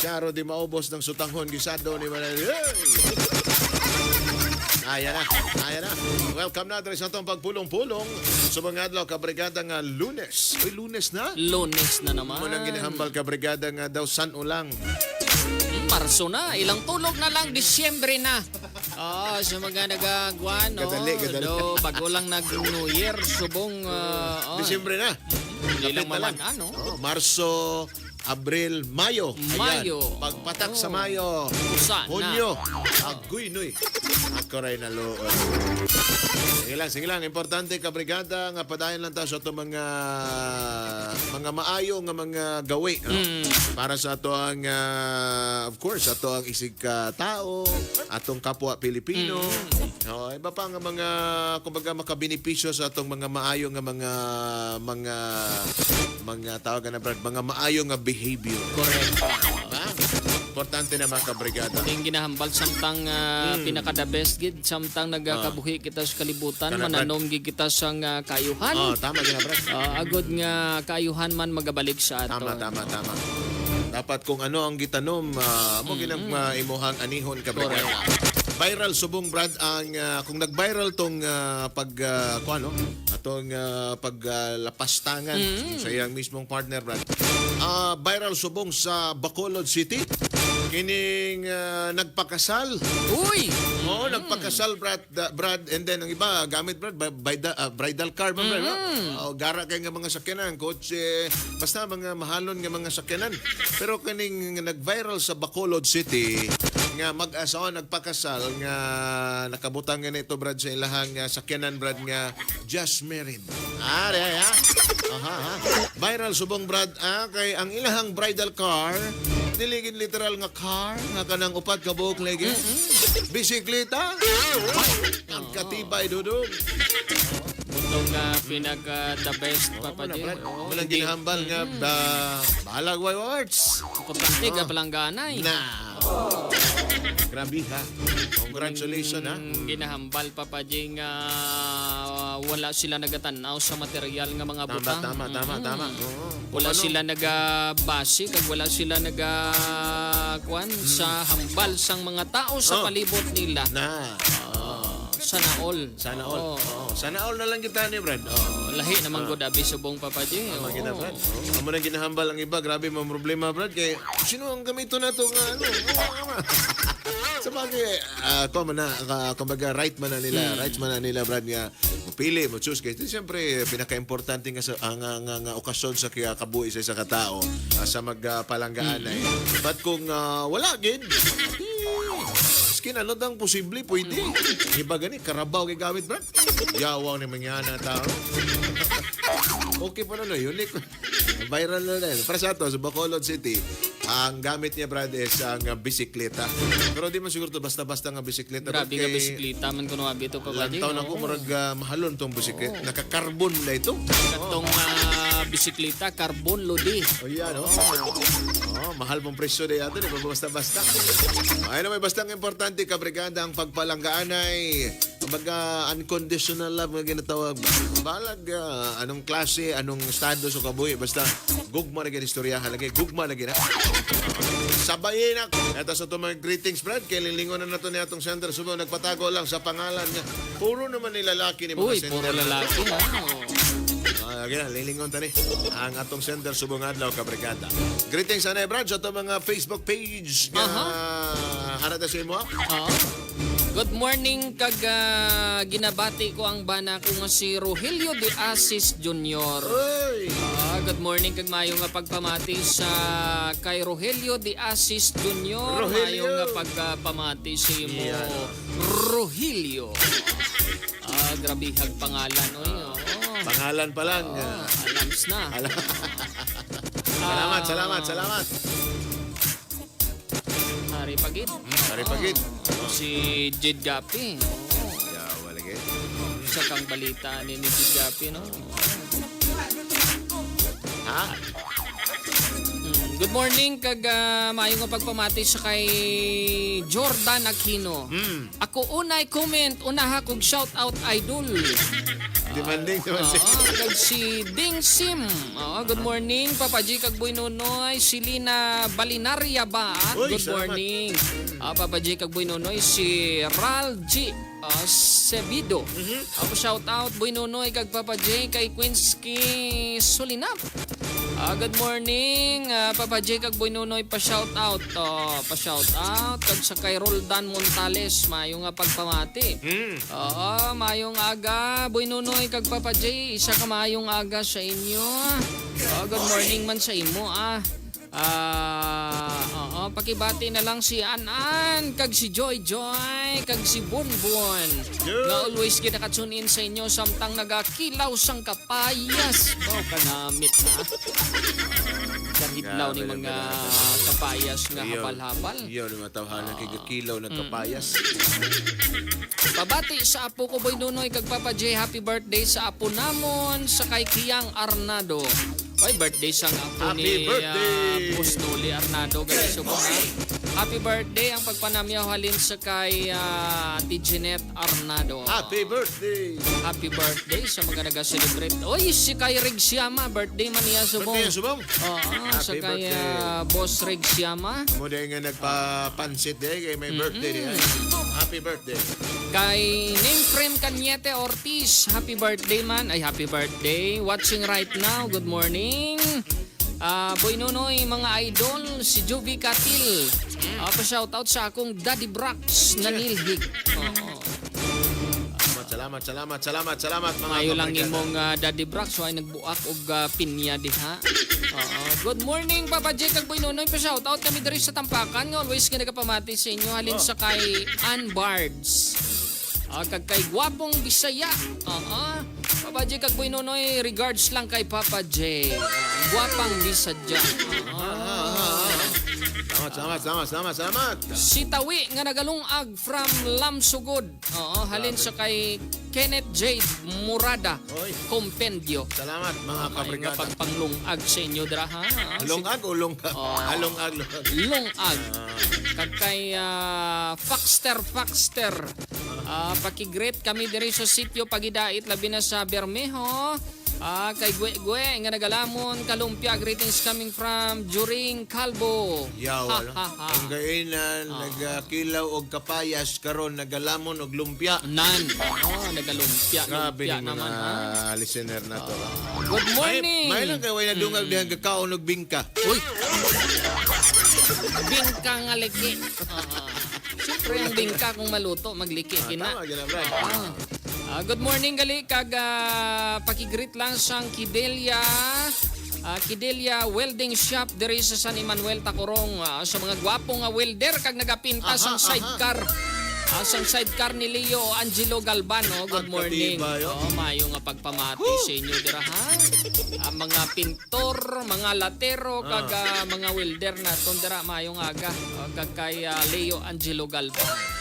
Charo di maubos ng sutanghon gisado ni Manay. Hey! Ayan na, ayan na. Welcome na dre sa atong pagpulong-pulong sa mga adlaw ka brigada nga Lunes. Uy, Lunes na. Lunes na naman. Mo nang ginahambal ka brigada nga daw san ulang. Marso na. Ilang tulog na lang. Disyembre na. Oh, sa mga nagagwan, no? Gadali, gadali. Do, bago lang nag-New Year, subong, uh, oh, Disyembre na. Hindi lang maman, ano? Oh, Marso, Abril, Mayo. Ayan. Mayo. Pagpatak sa Oh. Mayo. Usa. Hunyo. Agoy, noy. Ako rin na lo. Sige lang, sige lang. Importante ka, brigada, nga padayon lang tayo sa ito mga mga maayo nga mga gawi. Mm. Para sa ato ang, ah, of course, ato ang isig ka tao, atong kapwa Pilipino. Mm. Oh, iba pa nga mga, kumbaga, makabenepisyo sa atong mga maayo nga mga, mga, mga tawag na brad, mga maayo nga behavior. Correct. Diba? Importante naman ka, brigada. Yung ginahambal samtang uh, pinaka the best gid samtang nagakabuhi kita sa kalibutan Kana, mananom gid kita sa nga kayuhan. Oh, tama gina, brad. Ah, agod nga kayuhan man magabalik sa ato. Tama, tama, tama. Dapat kung ano ang gitanom, uh, mo ginang uh, imuhang anihon ka brigada. Viral subong brad ang ah, kung nag-viral tong ah, pag uh, ano atong ah, pag ah, lapastangan sa iyang mismong partner brad. Ah, viral subong sa Bacolod City. Kining ah, nagpakasal. Uy! Oo, nagpakasal Brad, da- Brad and then ang iba gamit Brad by, by the, ah, bridal car ba Brad? Oh, gara kay nga mga sakyanan, kotse, basta mga mahalon nga mga sakyanan. Pero kaning nag-viral sa Bacolod City nga mag-asawa nagpakasal nga nakabutang nga nito Brad sa ilahang ah, sakyanan Brad nga just married. Ah, di ha? Aha, ha. Viral subong Brad ah, kay ang ilahang bridal car diligin literal nga car nga kanang upat ka buok lagi. Bisikleta. Ang katibay dudong. Itong uh, pinaka the best Papa Wala, J. Brad. Oo, Walang ginahambal nga ba balag way words. Importante ka palangganay. Na. Grabe ha. Congratulations ha. Mm, ginahambal Papa J nga ah, wala sila nagatanaw sa material nga mga Tama, butang. tama, tama, Mm. tama. Oo. Wala Kung ano, sila nagabase kag wala sila naga kuan sa hambal sang mga tao sa Mm. Oh. palibot nila. Na. Sana all. Sana all. Oo. Oo. Sana all na lang kita ni Brad. Oo. Lahi naman gud abi subong Papa J. Tama Oo. kita, Brad. Oo. Amo na ginahambal ang iba. Grabe mga problema, Brad. Kay, sino ang gamito na ito nga, ano? Sa bagay, ah, ko man na, ka- kumbaga, right man na nila, right man na nila, Brad, nga, mapili, mo choose kay Siyempre, pinaka-importante nga sa ang nga, nga, nga okasyon sa kaya kabuhi sa isa ka tao ah, sa magpalanggaan ay. But kung ah, wala, gid, Skin ano dang posible, pwede. Iba gani, karabaw kay gamit, Brad. Yawang ni mangyana tao. okay pa na no, unique. Viral na rin. Para sa ato, sa Bacolod City, ang gamit niya, Brad, is ang uh, bisikleta. Pero di man siguro to basta-basta nga bisikleta. Grabe nga kay bisikleta man kuno abi to Papa J. Lantaw na ko, murag uh, mahalon tong bisikleta. Naka-carbon na ito. Katong ah, bisikleta carbon lodi. O yan, oh. Oh, mahal pong presyo na yato, di ba basta-basta. Ay na may basta ang importante, kabrigada, ang pagpalanggaan ay kumbaga unconditional love nga ginatawag. Balag, ah, anong klase, anong estado sa kabuhi, basta gugma na ginistoryahan lagi, gugma na gina. Sabayin ako. Ito sa itong mga greetings, Brad. Kay lilingon na na ito niya itong sender. Subo, nagpatago lang sa pangalan niya. Puro naman nilalaki ni mga Uy, sender. puro lalaki ha. Ah, gina, lilingon tani. Ang atong sender subong adlaw kabrigada. Greetings anay Brad sa atong mga Facebook page nga harata sa imo. Oo. Good morning kag ah, ginabati ko ang bana ko nga si Rogelio de Asis Jr. Oy! Ah, good morning kag mayo nga pagpamati sa kay Rogelio de Asis Jr. Rogelio. Mayo nga pagpamati sa imo Yan. Rogelio. Ah, grabe kag pangalan oy. Oh. Pangalan pa lang. Ah, alams na. Salamat, salamat, salamat. Hari pagit. Hari pagit. Si Jed Gapi. Ya, walage. Sa kang balita ni, ni Jed Gapi, no? Ha? Mm, Good morning kag uh, maayong pagpamati sa kay Jordan Aquino. Hmm. Ako unay comment, unaha kog shout out idol. Demanding, demanding. Oo, kag si Ding Sim. Oo, good morning. Papa G, kag Boy Nunoy. Si Lina Balinaria ba? Uy, Good salamat. morning. Ah, Papa G, kag Boy Nunoy. Si Ral G. ah, Sebido. Mhm. Ako shout out Boy Nunoy kag Papa J kay Quinski Sulinap. Ah, good morning. Ah, Papa J kag Boy Nunoy pa shout out. Oh, pa shout out kag sa kay Roldan Montales mayo nga pagpamati. Mm. Oo, mayong aga. Boy Nunoy kag Papa J, isa ka mayong aga sa inyo. Oh, good morning man sa imo ah. Ah, oo, pakibati na lang si Anan, kag si Joy Joy, kag si Bonbon. Good. Nga always kinakatune in sa inyo samtang nagakilaw sang kapayas. Oh, kanamit na. Kahidlaw ni mga kapayas nga habal-habal. Iyon, yung matawhanan kay kilaw ng kapayas. Pabati sa apo ko Boy Nunoy kag Papa J happy birthday sa apo namon sa kay Kiyang Arnado. Ay birthday sang apo Happy ni birthday! ah, Boss Noli Arnado gali so po. Happy birthday ang pagpanamyaw halin sa kay ah, Ate Jeanette Arnado. Happy birthday! Happy birthday sa mga nag-celebrate. Oy, si kay Rig Siama, birthday man niya subong. Birthday yan, subong? Oo, sa Happy kay ah, Boss Rig Siama. Mo nga nagpa-pansit eh, kay may birthday niya. Happy birthday. Kay name frame Kanyete Ortiz, happy birthday man. Ay, happy birthday. Watching right now, good morning. Ah, Boy Nonoy, mga idol, si Jovi Katil. Ah, pa-shoutout sa akong Daddy Brax na nilhig. Oo. Salamat, salamat, salamat, salamat, mga Mayo lang imong ah, Daddy Brax, so ay nagbuak og ah, pinya diha. Oo. Good morning, Papa J. Kag Boy Nonoy, pa-shoutout kami diri sa Tampakan. Nga always ka nagapamati sa inyo. Halin sa kay Ann Bards. Ah, kag kay Gwapong Bisaya. Oo. Papa J. Kag Boy Nonoy, regards lang kay Papa J. Ah, Gwapang Bisaya. Oo. Salamat, salamat, salamat, salamat, salamat. Si Tawi nga nagalungag from Lamsugod. Oo, halin sa kay Kenneth J. Murada. Oy. Kompendio. Salamat mga kabrigada. pagpanglungag sa inyo dira ha. Longag o longag? Oh. Ah, longag, longag. Lungag. Kag kay ah, Faxter Faxter. Ah, pakigreet kami diri sa sitio Pagidait labi na sa Bermejo. Ah, kay Gwe Gwe nga nagalamon kalumpia greetings coming from Juring Calvo. Yaw, ano? Ang gainan, nagkilaw og kapayas karon nagalamon og lumpia. Nan. Oh, nagalumpia. Grabe lumpia naman ha. mga listener na to. Good May, morning. may lang kay na dungag dihan kakaon og bingka. Uy! Bingka nga liki. Ah, Siyempre ang bingka kung maluto, magliki kina. Tama gina, Brad. Ah. Ah, good morning gali kag ah, pakigreet lang sang Kidelia ah, Kidelia Welding Shop diri sa San Emanuel Tacorong Ah, sa mga gwapong nga welder kag nagapinta Aha, sang aha. sidecar. Ah, sang sidecar ni Leo Angelo Galbano. Good Ang morning. oh. Oh, mayo nga pagpamati sa inyo dira ha. Ah, mga pintor, mga latero kag ah, mga welder na dira mayo nga aga Ah, kag kay ah, Leo Angelo Galbano.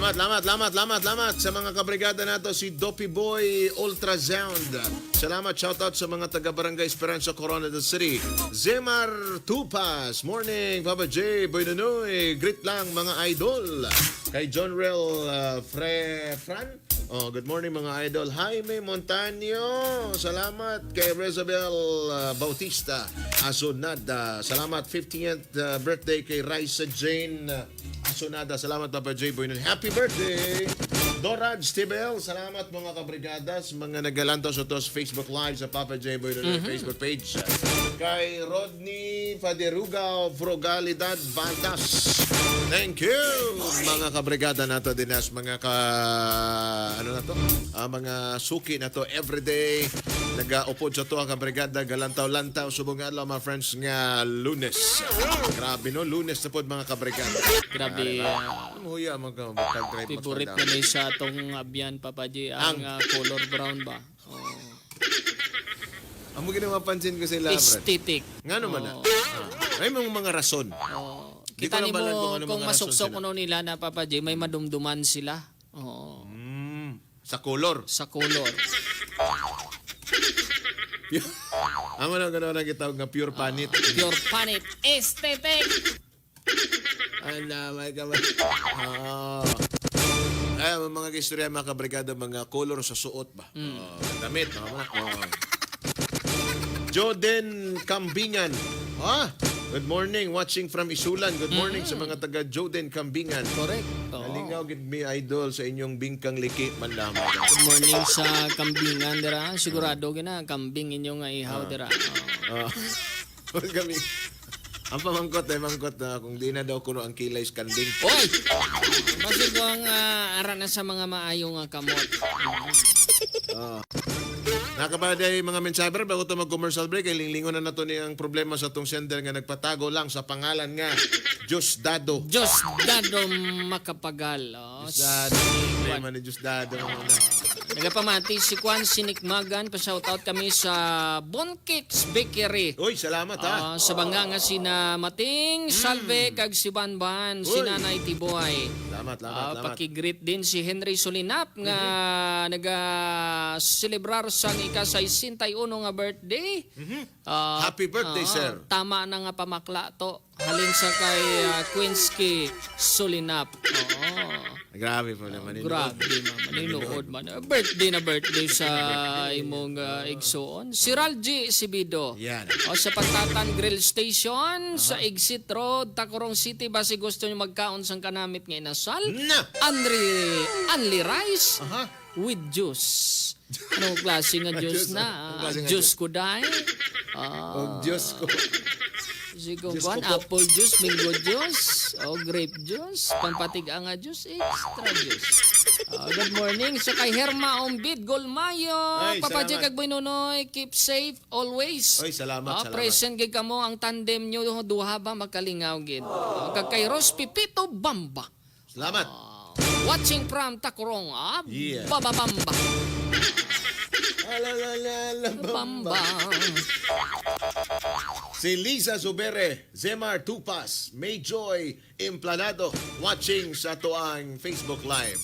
Lamat, lamat, lamat, lamat, lamat sa mga kabrigada nato si Dopey Boy Ultrasound. Salamat, shoutout sa mga taga Barangay Esperanza, Coronado City. Zemar Tupas, morning, Papa J, Boy Nunoy, greet lang mga idol. Kay John Rel uh, Fre Fran, Oh, good morning mga idol. Jaime Montaño. Salamat kay Rezabel uh, Bautista Asonada. Salamat 50th uh, birthday kay Raisa Jane Asonada. Salamat Papa J. Boy. Happy birthday! Dorad Stibel. Salamat mga kabrigadas. Mga nagalantos sa tos Facebook Live sa Papa J. Boy Facebook page. Kay Rodney Faderuga Frugalidad Bantas. Thank you! Mga kabrigada nato dinas mga ka ano na to? Ah, mga suki na to everyday nagaupod sa to ang kabrigada galantaw-lantaw subong adlaw mga friends nga Lunes. Grabe no, Lunes na pod mga kabrigada. Grabe. ah, Muya mga mag-drive Favorite na ni sa atong abyan Papa J ang Ang- ah, color brown ba? Oh. Amo gina mapansin ko sila. Aesthetic. Nga naman na. Oh. May mga mga rason. Oh. Kita ni mo kung ano kung masuksok kuno nila na Papa J may madumduman sila. Oo. Mm, sa color. Sa color. Amo na gano'n na kitawag nga pure panit. Pure panit aesthetic. Ano, may kamay. Oh. Ay, mga kaistorya, mga kabrigada, mga color sa suot ba? Oh, damit, mga mga. Oh. Joden Kambingan. Ah, good morning. Watching from Isulan. Good morning sa mga taga Joden Kambingan. Correct. Oo. Halingaw, gid me idol sa inyong bingkang liki man lamang. Good morning sa kambingan dira. Sigurado gina kambing inyo nga ihaw dira. Oo. Ah. kami. Ang pamangkot ay mangkot na kung di na daw kuno ang kilay sa kanding. Oy! Kasi ko ang ah, ara na sa mga maayo nga kamot. Oh. Nakabaday mga mensaber bago to mag-commercial break ay linglingon na nato ni ang problema sa tong sender nga nagpatago lang sa pangalan nga Diyos Dado. Diyos dado makapagal. Oh, Dado. Problema ni Diyos Dado. Nagapamati si Kwan Sinikmagan. Pa-shoutout kami sa Bonkicks Bakery. Uy, salamat ha. Ah, sa banga nga sina Mating, Salve, kag si Banban, si. Nanay Tiboy. Salamat, salamat, Ah, salamat. pakigreet din si Henry Solinap nga naga-celebrar sa ika-61 nga birthday. Ah, Happy birthday, ah, sir. Tama na nga pamakla to. Halin sa kay ah, Quinski Solinap. Oo. Grabe po naman ito. Grabe man, maninuod man. Birthday na birthday sa imong uh, igsoon. Si Ralji Sibido. Yan. O sa Pagtatan Grill Station sa Exit Road, Tacorong City. Basi gusto nyo magkaon sang kanamit nga inasal. Na! Unli, unli rice Aha. with juice. Anong klase nga juice Juice, na? anong klase nga juice ko dahil. Ah, Oh, Diyos ko. Diyos kuan, ko po. apple juice, mango juice, o grape juice, pampatiga nga juice, extra juice. Ah, good morning. So kay Herma Ombid Golmayo, Ay, Papa salamat. J. Boynonoy, keep safe always. Oy, salamat, Ah, salamat. Present gid kamo ang tandem nyo duha ba makalingaw gid. Ah, kag kay Ros Pipito Bamba. Salamat. Ah, watching from Tacorong. Ah, Yeah. Baba Bamba. Alalalala, Bamba. Si Liza Zubere, Zemar Tupas, May Joy Implanado, watching sa tuang Facebook Live.